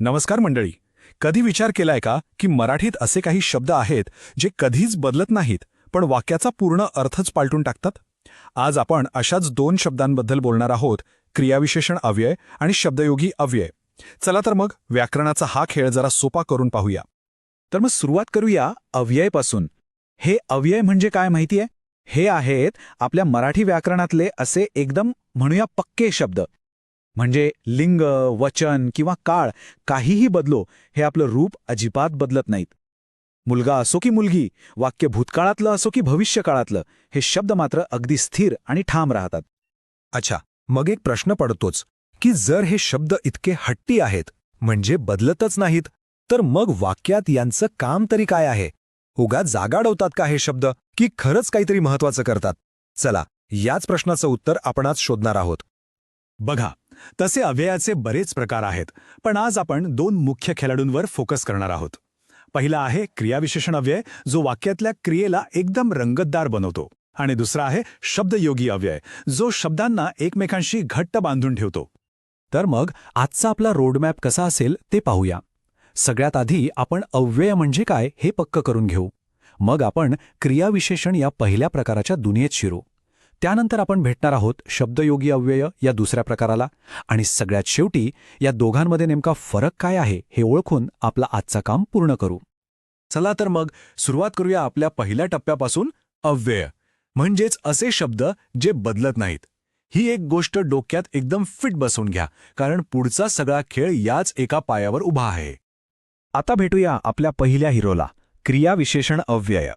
नमस्कार मंडळी. कधी विचार केलाय का की मराठीत असे काही शब्द आहेत जे कधीच बदलत नाहीत पण वाक्याचा पूर्ण अर्थच पालटून टाकतात? आज आपण अशाच दोन शब्दांबद्दल बोलणार आहोत क्रियाविशेषण अव्यय आणि शब्दयोगी अव्यय. चला तर मग व्याकरणाचा हा खेळ जरा सोपा करून पाहूया. तर मग सुरुवात करूया अव्ययपासून. हे अव्यय म्हणजे काय माहितीये? हे आहेत आपल्या मराठी व्याकरणातले असे एकदम म्हणूया पक्के शब्द. म्हणजे लिंग वचन किंवा काळ काहीही बदलो हे आपलं रूप अजिबात बदलत नाहीत. मुलगा असो की मुलगी वाक्य भूतकाळातलं असो की भविष्यकाळातलं हे शब्द मात्र अगदी स्थिर आणि ठाम राहतात. अच्छा मग एक प्रश्न पडतोच की जर हे शब्द इतके हट्टी आहेत म्हणजे बदलतच नाहीत तर मग वाक्यात यांचं काम तरी काय आहे? उगा जागाडवतात का हे शब्द की खरंच काहीतरी महत्वाचं करतात? चला याच प्रश्नाचं उत्तर आपण आज शोधणार आहोत. बघा तसे अव्ययाचे बरेच प्रकार आहेत पण आज आपण दोन मुख्य खेळाडूंवर फोकस करणार आहोत. पहिला आहे क्रियाविशेषण अव्यय जो वाक्यातल्या क्रियेला एकदम रंगतदार बनवतो. आणि दुसरा आहे शब्दयोगी अव्यय जो शब्दांना एकमेकांशी घट्ट बांधून ठेवतो. तर मग आजचा आपला रोडमॅप कसा असेल ते पाहूया. सगळ्यात आधी आपण अव्यय म्हणजे काय हे पक्क करून घेऊ. मग आपण क्रियाविशेषण या पहिल्या प्रकाराच्या दुनियेत शिरू. त्यानंतर आपण भेटणार आहोत शब्दयोगी अव्यय या दुसऱ्या प्रकाराला. आणि सगळ्यात शेवटी या दोघांमध्ये नेमका फरक काय आहे हे ओळखून आपला आजचा काम पूर्ण करू. चला तर मग सुरुवात करूया आपल्या पहिल्या टप्प्यापासून अव्यय. म्हणजेच असे शब्द जे बदलत नाहीत. ही एक गोष्ट डोक्यात एकदम फिट बसवून घ्या कारण पुढचा सगळा खेळ याच एका पायावर उभा आहे. आता भेटूया आपल्या पहिल्या हिरोला क्रियाविशेषण अव्यय.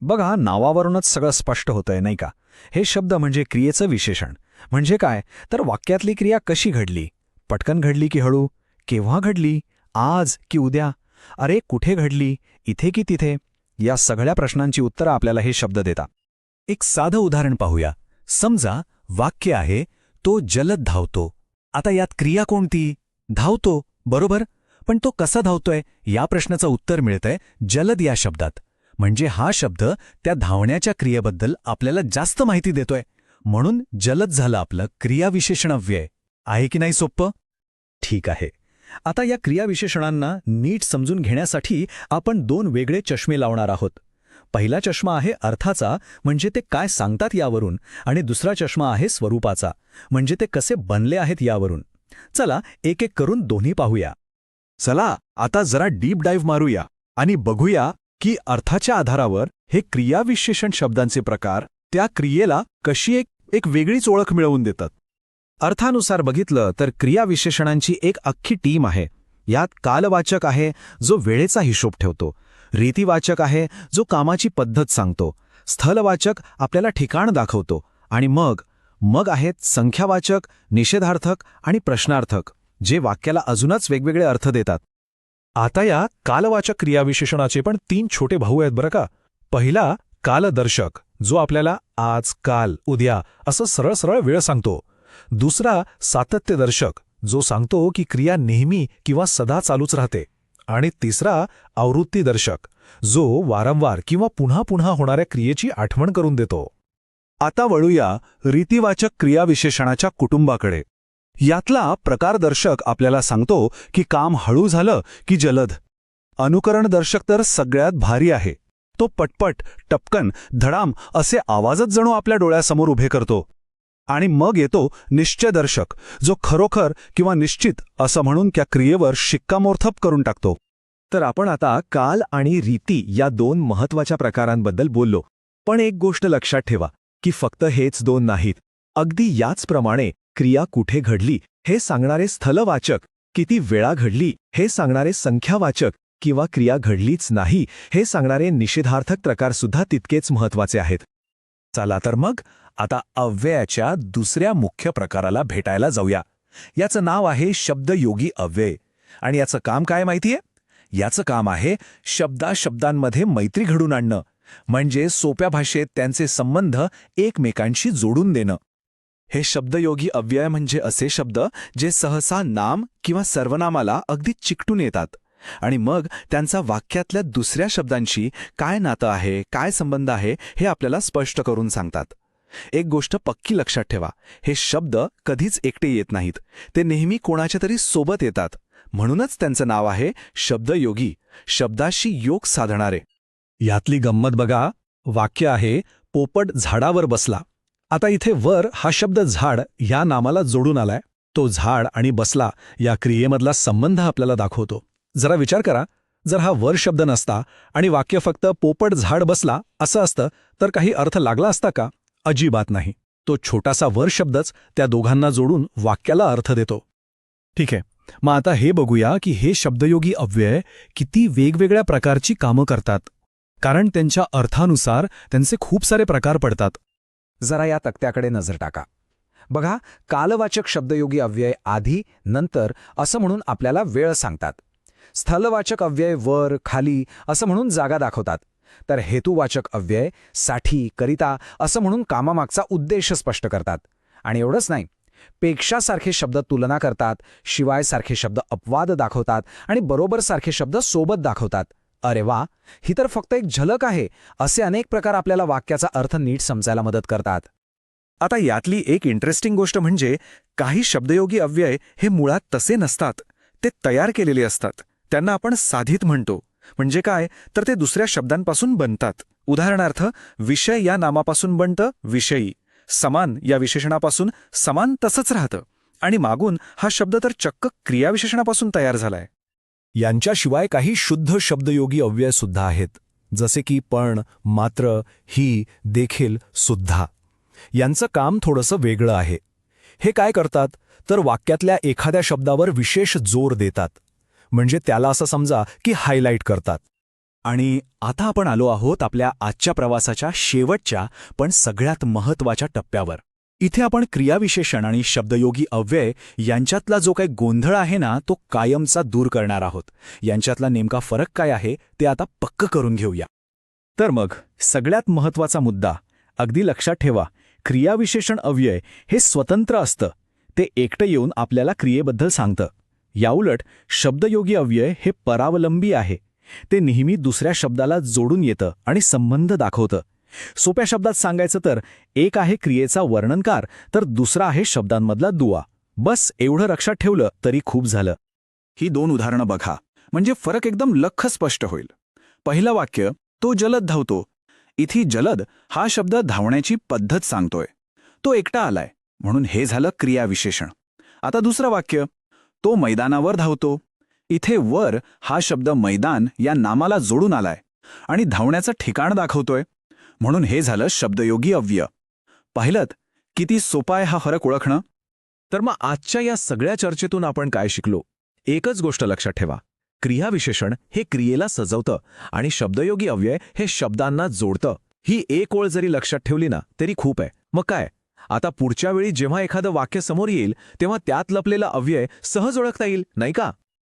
बघा नावावरूनच सगळं स्पष्ट होतंय नाही का? हे शब्द म्हणजे क्रियेचं विशेषण. म्हणजे काय? तर वाक्यातली क्रिया कशी घडली? पटकन घडली की हळू? केव्हा घडली? आज की उद्या? अरे कुठे घडली? इथे की तिथे? या सगळ्या प्रश्नांची उत्तरं आपल्याला हे शब्द देतात. एक साधं उदाहरण पाहूया. समजा वाक्य आहे तो जलद धावतो. आता यात क्रिया कोणती? धावतो बरोबर? पण तो कसा धावतोय? या प्रश्नाचं उत्तर मिळतंय जलद या शब्दात. म्हणजे हा शब्द त्या धावण्याच्या क्रियेबद्दल आपल्याला जास्त माहिती देतोय. म्हणून जलद झालं आपलं क्रियाविशेषणव्यय. आहे की नाही सोप्पं? ठीक आहे. आता या क्रियाविशेषणांना नीट समजून घेण्यासाठी आपण दोन वेगळे चष्मे लावणार आहोत. पहिला चष्मा आहे अर्थाचा म्हणजे ते काय सांगतात यावरून आणि दुसरा चष्मा आहे स्वरूपाचा म्हणजे ते कसे बनले आहेत यावरून. चला एक एक करून दोन्ही पाहूया. चला आता जरा डीप डाईव्ह मारूया आणि बघूया की अर्थाच्या आधारावर हे क्रियाविशेषण शब्दांचे प्रकार त्या क्रियेला कशी एक एक वेगळीच ओळख मिळवून देतात. अर्थानुसार बघितलं तर क्रियाविशेषणांची एक अख्खी टीम आहे. यात कालवाचक आहे जो वेळेचा हिशोब ठेवतो. रीतीवाचक आहे जो कामाची पद्धत सांगतो. स्थलवाचक आपल्याला ठिकाण दाखवतो. आणि मग मग आहेत संख्यावाचक निषेधार्थक आणि प्रश्नार्थक जे वाक्याला अजूनच वेगवेगळे अर्थ देतात. आता या कालवाचक क्रियाविशेषणाचे पण तीन छोटे भाऊ आहेत बरं का. पहिला कालदर्शक जो आपल्याला आज काल उद्या असं सरळ सरळ वेळ सांगतो. दुसरा सातत्यदर्शक जो सांगतो की क्रिया नेहमी किंवा सदा चालूच राहते. आणि तिसरा आवृत्तीदर्शक जो वारंवार किंवा पुन्हा पुन्हा होणाऱ्या क्रियेची आठवण करून देतो. आता वळूया रीतिवाचक क्रियाविशेषणाच्या कुटुंबाकडे. यातला प्रकारदर्शक आपल्याला सांगतो की काम हळू झालं की जलद. अनुकरणदर्शक तर सगळ्यात भारी आहे. तो पटपट टपकन धडाम असे आवाजच जणू आपल्या डोळ्यासमोर उभे करतो. आणि मग येतो निश्चयदर्शक जो खरोखर किंवा निश्चित असं म्हणून त्या क्रियेवर शिक्कामोर्थप करून टाकतो. तर आपण आता काल आणि रीती या दोन महत्त्वाच्या प्रकारांबद्दल बोललो. पण एक गोष्ट लक्षात ठेवा की फक्त हेच दोन नाहीत. अगदी याचप्रमाणे क्रिया कुठे घडली हे सांगणारे स्थलवाचक किती वेळा घडली हे सांगणारे संख्यावाचक किंवा क्रिया घडलीच नाही हे सांगणारे निषेधार्थक प्रकारसुद्धा तितकेच महत्त्वाचे आहेत. चला तर मग आता अव्ययाच्या दुसऱ्या मुख्य प्रकाराला भेटायला जाऊया. याचं नाव आहे शब्दयोगी अव्यय. आणि याचं काम काय माहितीये? याचं काम आहे शब्दा शब्दांमध्ये मैत्री घडून आणणं म्हणजे सोप्या भाषेत त्यांचे संबंध एकमेकांशी जोडून देणं. हे शब्दयोगी अव्यय म्हणजे असे शब्द जे सहसा नाम किंवा सर्वनामाला अगदी चिकटून येतात. आणि मग त्यांचा वाक्यातल्या दुसऱ्या शब्दांशी काय नातं आहे काय संबंध आहे हे आपल्याला स्पष्ट करून सांगतात. एक गोष्ट पक्की लक्षात ठेवा हे शब्द कधीच एकटे येत नाहीत. ते नेहमी कोणाच्या तरी सोबत येतात. म्हणूनच त्यांचं नाव आहे शब्दयोगी शब्दाशी योग साधणारे. यातली गंमत बघा वाक्य आहे पोपट झाडावर बसला. आता इथे वर हा शब्द झाड या नामाला जोडून आलाय. तो झाड आणि बसला या क्रियेमधला संबंध आपल्याला दाखवतो. जरा विचार करा. जर हा वर शब्द नसता आणि वाक्य फक्त पोपट झाड बसला असं असतं तर काही अर्थ लागला असता का? अजिबात नाही. तो छोटासा वर शब्दच त्या दोघांना जोडून वाक्याला अर्थ देतो. ठीक आहे. मग आता हे बघूया की हे शब्दयोगी अव्यय किती वेगवेगळ्या प्रकारची कामं करतात. कारण त्यांच्या अर्थानुसार त्यांचे खूप सारे प्रकार पडतात. जरा या तक्त्याकडे नजर टाका. बघा कालवाचक शब्दयोगी अव्यय आधी नंतर असं म्हणून आपल्याला वेळ सांगतात. स्थलवाचक अव्यय वर खाली असं म्हणून जागा दाखवतात. तर हेतुवाचक अव्ययसाठी करिता असं म्हणून कामामागचा उद्देश स्पष्ट करतात. आणि एवढंच नाही. पेक्षासारखे शब्द तुलना करतात शिवाय सारखे शब्द अपवाद दाखवतात आणि बरोबर सारखे शब्द सोबत दाखवतात. अरे वा ही तर फक्त एक झलक आहे असे अनेक प्रकार आपल्याला वाक्याचा अर्थ नीट समजायला मदत करतात. आता यातली एक इंटरेस्टिंग गोष्ट म्हणजे काही शब्दयोगी अव्यय हे मुळात तसे नसतात ते तयार केलेले असतात त्यांना आपण साधित म्हणतो. म्हणजे काय? तर ते दुसऱ्या शब्दांपासून बनतात. उदाहरणार्थ विषय या नामापासून बनतं विषयी. समान या विशेषणापासून समान तसंच राहतं. आणि मागून हा शब्द तर चक्क क्रियाविशेषणापासून तयार झालाय. यांच्याशिवाय काही शुद्ध शब्दयोगी अव्यय सुद्धा आहेत जसे की पण मात्र ही देखील सुद्धा. यांचं काम थोडंसं वेगळं आहे. हे काय करतात? तर वाक्यातल्या एखाद्या शब्दावर विशेष जोर देतात. म्हणजे त्याला असं समजा की हायलाईट करतात. आणि आता आपण आलो आहोत आपल्या आजच्या प्रवासाच्या शेवटच्या पण सगळ्यात महत्त्वाच्या टप्प्यावर. इथे आपण क्रियाविशेषण आणि शब्दयोगी अव्यय यांच्यातला जो काही गोंधळ आहे ना तो कायमचा दूर करणार आहोत. यांच्यातला नेमका फरक काय आहे ते आता पक्क करून घेऊया. तर मग सगळ्यात महत्त्वाचा मुद्दा अगदी लक्षात ठेवा क्रियाविशेषण अव्यय हे स्वतंत्र असतं. ते एकटं येऊन आपल्याला क्रियेबद्दल सांगतं. याउलट शब्दयोगी अव्यय हे परावलंबी आहे. ते नेहमी दुसऱ्या शब्दाला जोडून येतं आणि संबंध दाखवतं. सोप्या शब्दात सांगायचं तर एक आहे क्रियेचा वर्णनकार तर दुसरा आहे शब्दांमधला दुवा. बस एवढं लक्षात ठेवलं तरी खूप झालं. ही दोन उदाहरणं बघा. म्हणजे फरक एकदम लख स्पष्ट होईल. पहिलं वाक्य तो जलद धावतो. इथे जलद हा शब्द धावण्याची पद्धत सांगतोय. तो एकटा आलाय म्हणून हे झालं क्रियाविशेषण. आता दुसरं वाक्य तो मैदानावर धावतो. इथे वर हा शब्द मैदान या नामाला जोडून आलाय आणि धावण्याचं ठिकाण दाखवतोय. म्हणून हे झालं शब्दयोगी अव्यय. पाहिलं किती सोपा आहे हा फरक ओळखणं? तर मग आजच्या या सगळ्या चर्चेतून आपण काय शिकलो? एकच गोष्ट लक्षात ठेवा. क्रियाविशेषण हे क्रियेला सजवतं आणि शब्दयोगी अव्यय हे शब्दांना जोडतं. ही एक ओळ जरी लक्षात ठेवली ना तरी खूप आहे. मग काय? आता पुढच्या वेळी जेव्हा एखादं वाक्य समोर येईल तेव्हा त्यात लपलेला अव्यय सहज ओळखता येईल नाही का?